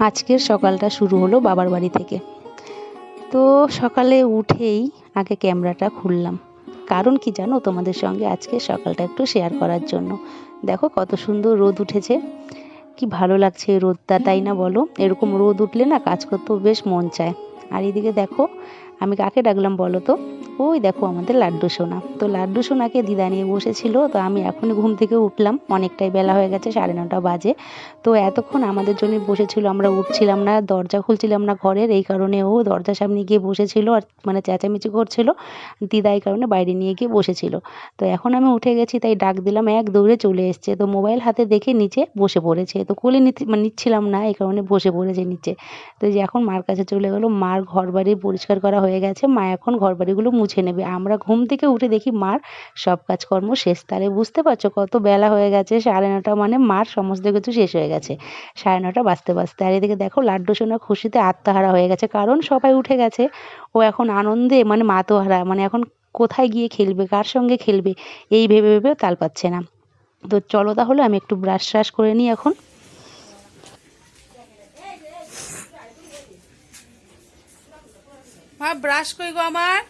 আজকের সকালটা শুরু হলো বাবার বাড়ি থেকে। তো সকালে উঠেই আগে ক্যামেরাটা খুললাম। কারণ কি জানো তোমাদের সঙ্গে আজকে সকালটা একটু শেয়ার করার জন্য। দেখো কত সুন্দর রোদ উঠেছে। কি ভালো লাগছে রোদটা, তাই না বলো? এরকম রোদ উঠলে না কাজ করতেও বেশ মন চায়। আর এদিকে দেখো, আমি কাকে ডাকলাম বলো তো? ওই দেখো আমাদের লাড্ডু সোনা। তো লাড্ডু সোনাকে দিদা নিয়ে বসেছিল, তো আমি এখনই ঘুম থেকে উঠলাম। অনেকটাই বেলা হয়ে গেছে, সাড়ে নটা বাজে। তো এতক্ষণ আমাদের জন্য বসেছিল, আমরা উঠছিলাম না, দরজা খুলছিলাম না ঘরের, এই কারণে ও দরজার সামনে গিয়ে বসেছিল আর মানে চেঁচামেচি করছিল। দিদা এই কারণে বাইরে নিয়ে গিয়ে বসেছিল। তো এখন আমি উঠে গেছি, তাই ডাক দিলাম, এক দৌড়ে চলে এসছে। তো মোবাইল হাতে দেখে নিচে বসে পড়েছে। তো কোলে নিতে মানে নিচ্ছিলাম না, এই কারণে বসে পড়েছে নিচে। তো যে এখন মার কাছে চলে গেলো, মার ঘর বাড়ি পরিষ্কার করা হয়ে গেছে। মা এখন ঘর বাড়িগুলো মুছে নেবে। আমরা ঘুম থেকে উঠে দেখি মার সব কাজকর্ম শেষ। তাহলে বুঝতে পারছ কত বেলা হয়ে গেছে, সাড়ে নটা মানে মার সমস্ত কিছু শেষ হয়ে গেছে। সাড়ে নটা বাজতে বাজতে আর এদিকে দেখো লাড্ডু সোনা খুশিতে আত্মহারা হয়ে গেছে। কারণ সবাই উঠে গেছে। ও এখন আনন্দে মানে মাতোহারা মানে এখন কোথায় গিয়ে খেলবে, কার সঙ্গে খেলবে, এই ভেবে ভেবেও তাল পাচ্ছে না। তো চলো তাহলে আমি একটু ব্রাশ ট্রাশ করে নিই এখন। মা ব্রাশ কই গো আমার?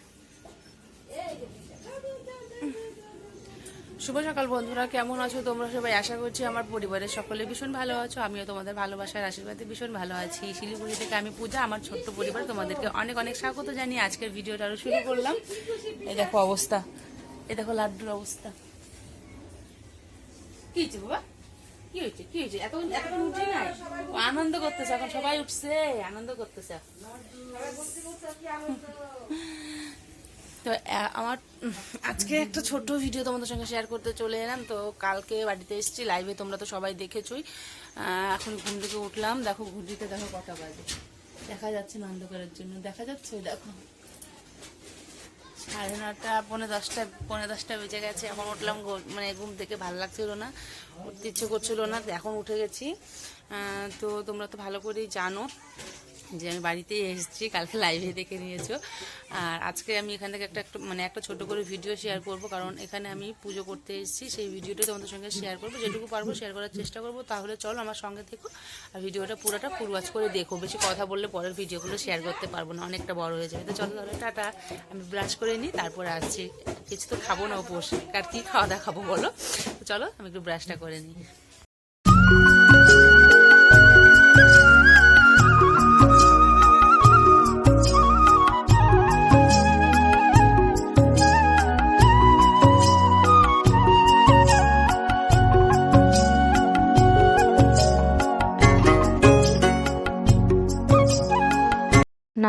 শুভ সকাল বন্ধুরা, কেমন আছো তোমরা সবাই? আশা করছি আমার পরিবারের সকলে ভীষণ ভালো আছো, আমিও তোমাদের ভালোবাসার আশীর্বাদে ভীষণ ভালো আছি। শিলিগুড়ি থেকে আমি পূজা, আমার ছোট্ট পরিবার, তোমাদেরকে অনেক অনেক স্বাগত জানিয়ে আজকের ভিডিওটা আরও শুরু করলাম। এই দেখো অবস্থা এ দেখো লাড্ডুর অবস্থা। কি হয়েছে বাবা? কি হয়েছে? কি হয়েছে? এত এতক্ষণ উঠে নাই? আনন্দ করতেছে, এখন সবাই উঠছে, আনন্দ করতেছে। তো আমার আজকে একটা ছোট্ট ভিডিও তোমাদের সঙ্গে শেয়ার করতে চলে এলাম। তো কালকে বাড়িতে এসেছি লাইভে তোমরা তো সবাই দেখেছই। এখন ঘুম থেকে উঠলাম। দেখো, ঘুরতে দেখো কটা বাজে। দেখা যাচ্ছে না অন্ধকারের জন্য। দেখা যাচ্ছে, দেখো। সাড়ে নটা, পৌনে দশটা পৌনে দশটা বেজে গেছে। এখন উঠলাম মানে ঘুম থেকে ভালো লাগছিল না, উঠতে ইচ্ছে করছিল না। এখন উঠে গেছি। তো তোমরা তো ভালো করেই জানো। যে আমি বাড়িতেই এসেছি, কালকে লাইভে দেখে নিয়েছো। আর আজকে আমি এখান থেকে একটা, একটা- মানে একটা ছোট করে ভিডিও শেয়ার করব, কারণ এখানে আমি পুজো করতে এসেছি, সেই ভিডিওটা তোমাদের সঙ্গে শেয়ার করব। যেটুকু পারব শেয়ার করার চেষ্টা করব। তাহলে চলো আমার সঙ্গে থেকো আর ভিডিওটা পুরোটা ফুল ওয়াচ করে দেখো। বেশি কথা বললে পরের ভিডিওগুলো শেয়ার করতে পারব না, অনেকটা বড় হয়ে যাবে। তো চলো তাহলে টাটা। আমি ব্রাশ করে নিই, তারপরে আসছি। কিছু তো খাব না উপোস। আর কি খাওয়া দাওয়া খাব বলো? চলো আমি একটু ব্রাশটা করে নিই।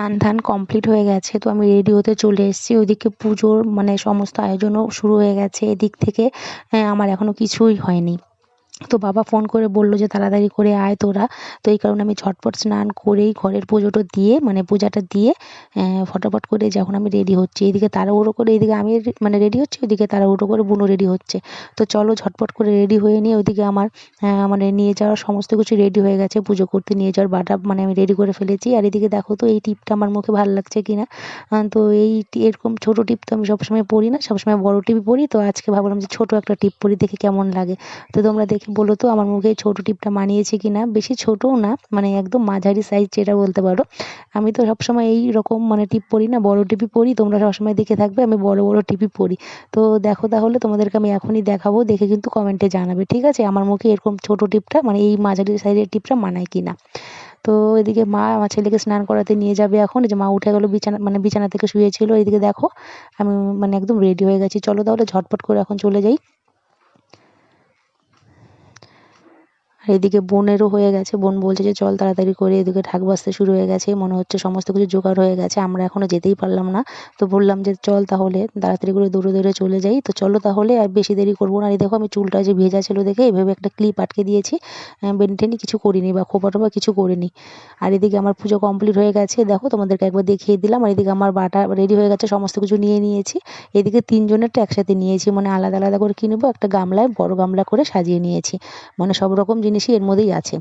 স্নান ধান কমপ্লিট হয়ে গেছে তো আমি রেডি হতে চলে এসেছি। ওইদিকে পুজোর মানে সমস্ত আয়োজনও শুরু হয়ে গেছে। এদিক থেকে হ্যাঁ, আমার এখনও কিছুই হয়নি। তো বাবা ফোন করে বলল যে, তাড়াতাড়ি করে আয় তোরা। তো এই কারণে আমি ঝটপট স্নান করেই ঘরের পুজোটা দিয়ে মানে পূজাটা দিয়ে ফটাফট করে যখন আমি রেডি হচ্ছি এদিকে তাড়াহুড়ো করে এদিকে আমি মানে রেডি হচ্ছি, ওইদিকে তাড়াহুড়ো করে, বুনো রেডি হচ্ছে। তো চলো ঝটপট করে রেডি হয়ে নিয়ে ওইদিকে আমার মানে নিয়ে যাওয়ার সমস্ত কিছু রেডি হয়ে গেছে, পুজো করতে নিয়ে যাওয়ার বাটা মানে আমি রেডি করে ফেলেছি। আর এদিকে দেখো তো, এই টিপটা আমার মুখে ভালো লাগছে কিনা। তো এই এরকম ছোট টিপ তো আমি সবসময় পরি না, সবসময় বড় টিপই পরি তো আজকে ভাবলাম যে ছোট একটা টিপ পরি দেখে কেমন লাগে। তো তোমরা দেখে বলো তো, আমার মুখে ছোট টিপটা মানিয়েছে কি না বেশি ছোটও না মানে একদম মাঝারি সাইজ যেটা বলতে পারো। আমি তো সবসময় এই রকম মানে টিপ পরি না, বড় টিপি পরি, তোমরা সবসময় দেখে থাকবে, আমি বড় বড় টিপই পরি। তো দেখো তাহলে, তোমাদেরকে আমি এখনই দেখাবো, দেখে কিন্তু কমেন্টে জানাবে, ঠিক আছে? আমার মুখে এরকম ছোট টিপটা মানে এই মাঝারি সাইজের টিপটা মানায় কি না তো এদিকে মা আমার ছেলেকে স্নান করাতে নিয়ে যাবে এখন যে মা উঠে গেলো বিছানা মানে বিছানা থেকে শুয়েছিল, এদিকে দেখো, আমি মানে একদম রেডি হয়ে গেছি। চলো তাহলে ঝটপট করে এখন চলে যাই। আর এদিকে বোনেরও হয়ে গেছে। বোন বলছে যে, চল তাড়াতাড়ি করে এদিকে ঢাক বাজতে শুরু হয়ে গেছে। মনে হচ্ছে সমস্ত কিছু জোগাড় হয়ে গেছে। আমরা এখনও যেতেই পারলাম না। তো বললাম যে, চল তাহলে, তাড়াতাড়ি করে দৌড়ে দৌড়ে চলে যাই। তো চলো তাহলে, আর বেশি দেরি করব না। আর দেখো, আমি চুলটা যে ভেজা ছিল দেখে, এভাবে একটা ক্লিপ আটকে দিয়েছি। বেনি টেনি কিছু করিনি বা খোপা টোপা কিছু করিনি। আর এদিকে আমার পুজো কমপ্লিট হয়ে গেছে। দেখো, তোমাদেরকে একবার দেখিয়ে দিলাম। আর এদিকে আমার বাটা রেডি হয়ে গেছে, সমস্ত কিছু নিয়ে নিয়েছি। এদিকে তিনজনেরটা একসাথে নিয়েছি। মানে আলাদা আলাদা করে কিনবো, একটা গামলায় বড় গামলা করে সাজিয়ে নিয়েছি। মানে সব রকম জিনিসই এর মধ্যেই আছে।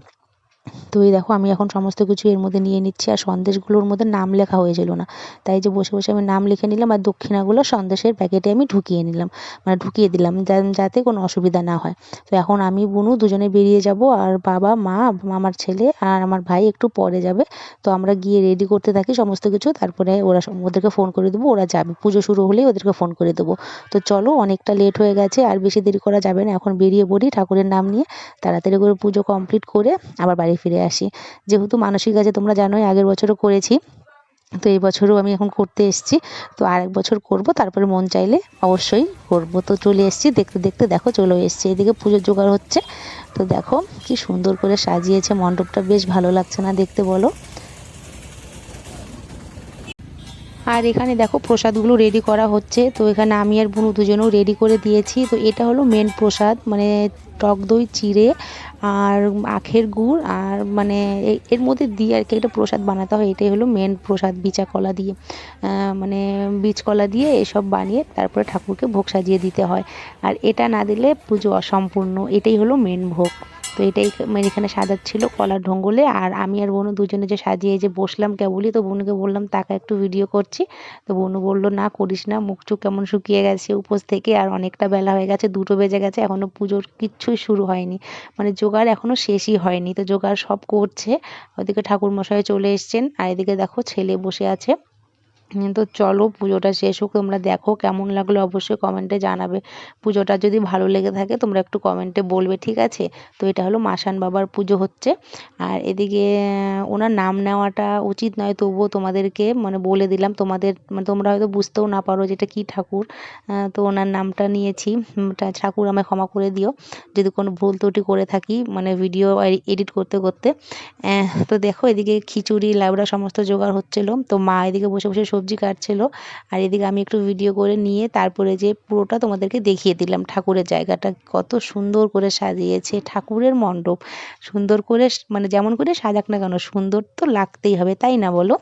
তো এই দেখো, আমি এখন সমস্ত কিছু এর মধ্যে নিয়ে নিচ্ছি আর সন্দেশগুলোর মধ্যে নাম লেখা হয়েছিল না। তাই যে বসে বসে আমি নাম লিখে নিলাম আর দক্ষিণাগুলো সন্দেশের প্যাকেটে আমি ঢুকিয়ে নিলাম মানে ঢুকিয়ে দিলাম যাতে কোনো অসুবিধা না হয়। তো এখন আমি, বুনু দুজনে বেরিয়ে যাব আর বাবা, মা, আমার ছেলে আর আমার ভাই একটু পরে যাবে। তো আমরা গিয়ে রেডি করতে থাকি সমস্ত কিছু, তারপরে ওরা ওদেরকে ফোন করে দেবো, ওরা যাবে। পুজো শুরু হলেই ওদেরকে ফোন করে দেবো। তো চলো, অনেকটা লেট হয়ে গেছে, আর বেশি দেরি করা যাবে না। এখন বেরিয়ে পড়ি ঠাকুরের নাম নিয়ে, তাড়াতাড়ি করে পুজো কমপ্লিট করে আবার বাড়ি ফিরে আসি। যেহেতু মানসিক কাজে তোমরা জানোই আগের বছরও করেছি, তো এই বছরও আমি এখন করতে এসেছি। তো আর এক বছর করব, তারপরে মন চাইলে অবশ্যই করব। তো চলে এসেছি, দেখতে দেখতে দেখো চলে এসেছি। এদিকে পুজোর জোগাড় হচ্ছে। তো দেখো কি সুন্দর করে সাজিয়েছে মণ্ডপটা, বেশ ভালো লাগছে না দেখতে বলো। আর এখানে দেখো প্রসাদগুলো রেডি করা হচ্ছে। তো এখানে আমি আর বুনু দুজনেও রেডি করে দিয়েছি। তো এটা হলো মেন প্রসাদ মানে টক দই, চিড়ে আর আখের গুড় আর মানে এর মধ্যে দিয়ে আর কি একটা প্রসাদ বানাতে হয়। এটাই হলো মেন প্রসাদ, বিচা কলা দিয়ে। মানে বীজ কলা দিয়ে এসব বানিয়ে তারপরে ঠাকুরকে ভোগ সাজিয়ে দিতে হয়। আর এটা না দিলে পুজো অসম্পূর্ণ। এটাই হলো মেন ভোগ। তো এটাই মানে এখানে সাজাচ্ছিল কলার ঢঙ্গলে। আর আমি আর বোনু দুজনে যে সাজিয়ে যে বসলাম কেবলই, তো বোনুকে বললাম, তাকে একটু ভিডিও করছি। তো বোনু বলল, না, করিস না, মুখ চুখ কেমন শুকিয়ে গেছে উপোস থেকে, আর অনেকটা বেলা হয়ে গেছে, দুটো বেজে গেছে, এখনও পুজোর কিচ্ছুই শুরু হয়নি। মানে জোগাড় এখনও শেষই হয়নি, তো জোগাড় সব করছে। ওদিকে ঠাকুর মশাই চলে এসছেন, আর এদিকে দেখো ছেলে বসে আছে। তো চলো পুজোটা শেষ হোক, তোমরা দেখো কেমন লাগল অবশ্যই কমেন্টে জানাবে। পুজোটা যদি ভালো লেগে থাকে, তোমরা একটু কমেন্টে বলবে, ঠিক আছে? তো এটা হলো মাসান বাবার পুজো হচ্ছে। আর এদিকে ওনার নাম নেওয়াটা উচিত নয়, তবুও তোমাদেরকে মানে বলে দিলাম। তোমাদের মানে তোমরা হয়তো বুঝতেও না পারো যে এটা কী ঠাকুর। তো ওনার নামটা নিয়েছি। ঠাকুর আমায় ক্ষমা করে দিও। যদি কোনো ভুল ত্রুটি করে থাকি মানে ভিডিও এডিট করতে করতে। তো দেখো এদিকে খিচুড়ি লাবড়া সমস্ত জোগাড় হচ্ছিল। তো মা এদিকে বসে বসে সবজি কাটছিল। আর এদিকে আমি একটু ভিডিও করে নিয়ে তারপরে যে পুরোটা তোমাদেরকে দেখিয়ে দিলাম ঠাকুরের জায়গাটা। কত সুন্দর করে সাজিয়েছে ঠাকুরের মণ্ডপ। সুন্দর করে মানে যেমন করে সাজাক না কেন, সুন্দর তো লাগতেই হবে, তাই না বলো?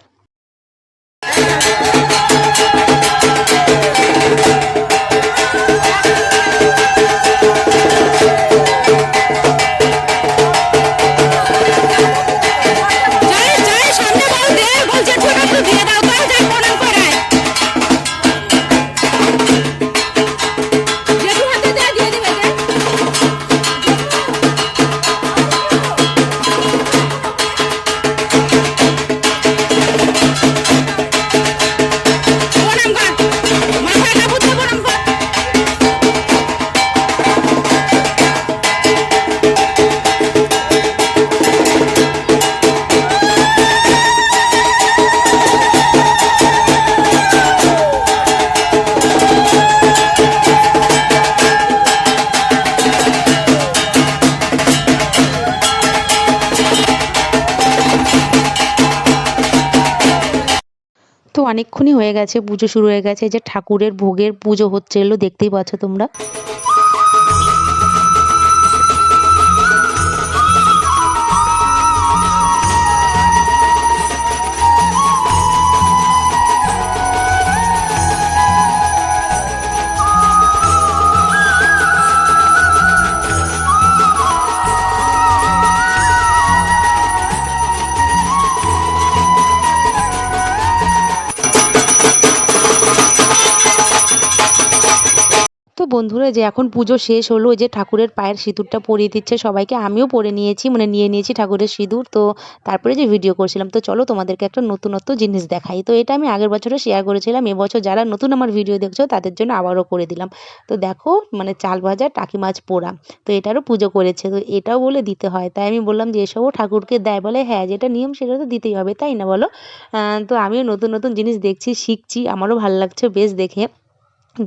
অনেকক্ষণই হয়ে গেছে, পুজো শুরু হয়ে গেছে যে ঠাকুরের ভোগের পুজো হচ্ছে এলো, দেখতেই পাচ্ছ তোমরা। বন্ধুরা যে এখন পুজো শেষ হলো যে ঠাকুরের পায়ের সিঁদুরটা পরিয়ে দিচ্ছে সবাইকে, আমিও পরে নিয়েছি মানে নিয়ে নিয়েছি ঠাকুরের সিঁদুর, তো তারপরে যে ভিডিও করছিলাম, তো চলো তোমাদেরকে একটা নতুনত্ব জিনিস দেখাই। তো এটা আমি আগের বছরে শেয়ার করেছিলাম, এবছর যারা নতুন আমার ভিডিও দেখছ, তাদের জন্য আবারও করে দিলাম। তো দেখো মানে চাল ভাজা, টাকি মাছ পোড়া, তো এটারও পুজো করেছে, তো এটাও বলে দিতে হয়। তাই আমি বললাম যে এসবও ঠাকুরকে দেয়, বলে হ্যাঁ যেটা নিয়ম সেটা তো দিতেই হবে, তাই না বলো? তো আমিও নতুন নতুন জিনিস দেখছি, শিখছি, আমারও ভালো লাগছে বেশ দেখে।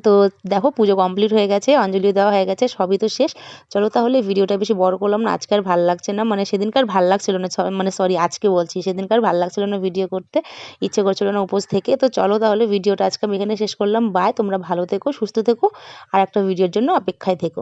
তো দেখো পুজো কমপ্লিট হয়ে গেছে, অঞ্জলি দেওয়া হয়ে গেছে, সবই তো শেষ। চলো তাহলে ভিডিওটা বেশি বড় করলাম না, আজকে আর ভালো লাগছে না। মানে সেদিনকার ভালো লাগছিল না মানে সরি আজকে বলছি, সেদিনকার ভালো লাগছিল না ভিডিও করতে, ইচ্ছে করছিল না উপোস থেকে। তো চলো তাহলে ভিডিওটা আজকে আমি এখানে শেষ করলাম। বাই তোমরা ভালো থেকো, সুস্থ থেকো, আর একটা ভিডিওর জন্য অপেক্ষায় থেকো।